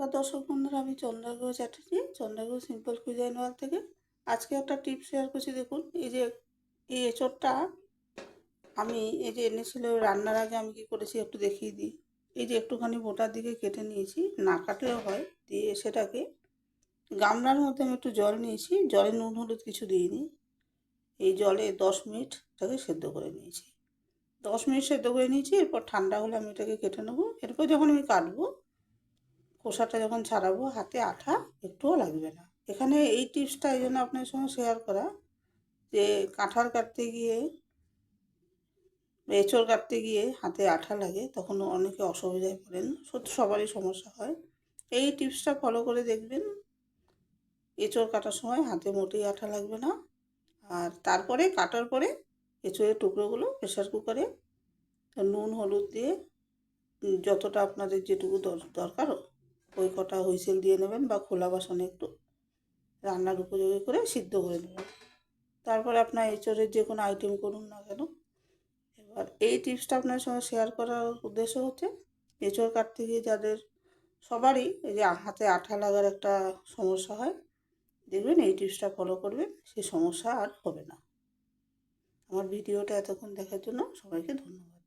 নমস্কার দর্শক বন্ধুরা, আমি চন্দ্রাগ্রহ চ্যাটার্জি, চন্দ্রাগ্রহ সিম্পল কুইজাইন ওয়াল থেকে। আজকে একটা টিপ শেয়ার করছি, দেখুন, এই যে, এই এঁচড়টা আমি, এই যে, এনেছিল, রান্নার আগে আমি কি করেছি একটু দেখিয়ে দিই। এই যে, একটুখানি মোটার দিকে কেটে নিয়েছি, না কাটলেও হয়, দিয়ে সেটাকে গামলার মধ্যে আমি একটু জল নিয়েছি, জলে নুন হলুদ কিছু দিইনি। এই জলে দশ মিনিট এটাকে সেদ্ধ করে নিয়েছি। দশ মিনিট সেদ্ধ করে নিয়েছি, এরপর ঠান্ডা হলে আমি এটাকে কেটে নেব। এরপর যখন আমি কাটবো খোসাটা যখন ছাড়াবো, হাতে আঠা একটুও লাগবে না। এখানে এই টিপসটা এই জন্য আপনার সঙ্গে শেয়ার করা যে কাঁঠাল কাটতে গিয়ে, এঁচড় কাটতে গিয়ে হাতে আঠা লাগে, তখন অনেকে অসুবিধায় পড়েন সত্যি সবারই সমস্যা হয়। এই টিপসটা ফলো করে দেখবেন, এঁচড় কাটার সময় হাতে মোটেই আঠা লাগবে না। আর তারপরে কাটার পরে এঁচড়ের টুকরোগুলো প্রেশার কুকারে নুন, হলুদ দিয়ে যতটা আপনাদের যেটুকু দরকার ওই কটা হুইসেল দিয়ে নেবেন বা খোলা বাসনে একটু রান্নার উপযোগী করে সিদ্ধ করে নেবেন। তারপরে আপনার এঁচড়ের যে কোনো আইটেম করুন না কেন। এবার এই টিপসটা আপনার সঙ্গে শেয়ার করার উদ্দেশ্য হচ্ছে এঁচড় কাটতে গিয়ে যাদের সবারই এই যে হাতে আঠা লাগার একটা সমস্যা হয়, দেখবেন এই টিপসটা ফলো করবেন সেই সমস্যা আর হবে না। আমার ভিডিওটা এতক্ষণ দেখার জন্য সবাইকে ধন্যবাদ।